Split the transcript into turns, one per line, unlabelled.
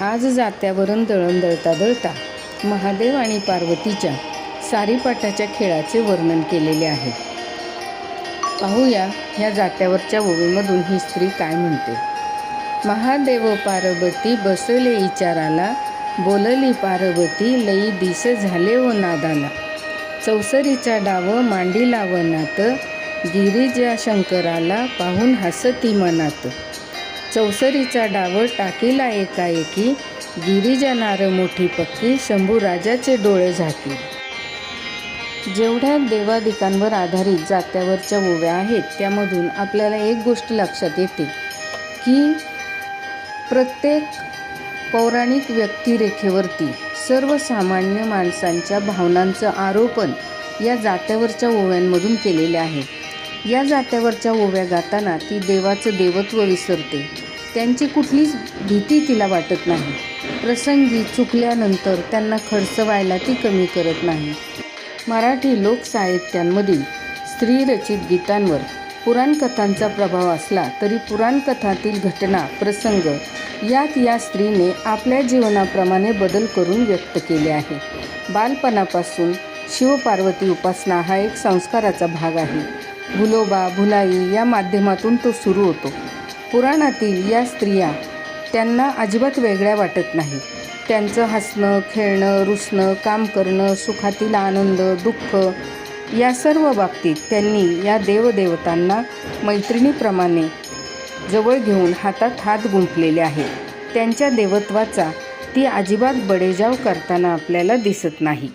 आज जात्यावरून दळण दळता दळता महादेव आणि पार्वतीच्या सारीपाठाच्या खेळाचे वर्णन केलेले आहे. पाहूया ह्या जात्यावरच्या ओवीमधून ही स्त्री काय म्हणते. महादेव पार्वती बसले विचाराला बोलली पार्वती लई दिस झाले व नादाला. चौसरीचा डाव मांडीला वनात गिरिजा शंकराला पाहून हसती मनात. चौसरीचा डाव टाकीला एकाएकी. गिरी नार मोठी पक्की शंभूराजाचे डोळे झाकी. जेवढ्या देवादिकांवर आधारित जात्यावरच्या ओव्या आहेत त्यामधून आपल्याला एक गोष्ट लक्षात येते की प्रत्येक पौराणिक व्यक्तिरेखेवरती सर्वसामान्य माणसांच्या भावनांचं आरोपण या जात्यावरच्या ओव्यांमधून केलेले आहे. या जात्यावरच्या ओव्या गाताना ती देवाचं देवत्व विसरते. त्यांची कुठलीच भीती तिला वाटत नाही. प्रसंगी चुकल्यानंतर त्यांना खर्चवायला ती कमी करत नाही. मराठी लोकसाहित्यांमधील स्त्रीरचित गीतांवर पुराणकथांचा प्रभाव असला तरी पुराणकथातील घटना प्रसंग यात या स्त्रीने आपल्या जीवनाप्रमाणे बदल करून व्यक्त केले आहे. बालपणापासून शिवपार्वती उपासना हा एक संस्काराचा भाग आहे. भुलोबा भुलाई या माध्यमातून तो सुरू होतो. पुराणातील या स्त्रिया त्यांना अजिबात वेगळ्या वाटत नाही. त्यांचं हसणं खेळणं रुसणं काम करणं सुखातील आनंद दुःख या सर्व बाबतीत त्यांनी या देवदेवतांना मैत्रिणीप्रमाणे जवळ घेऊन हातात हात गुंफलेले आहेत त्यांच्या देवत्वाचा ती अजिबात बडेजाव करताना आपल्याला दिसत नाही.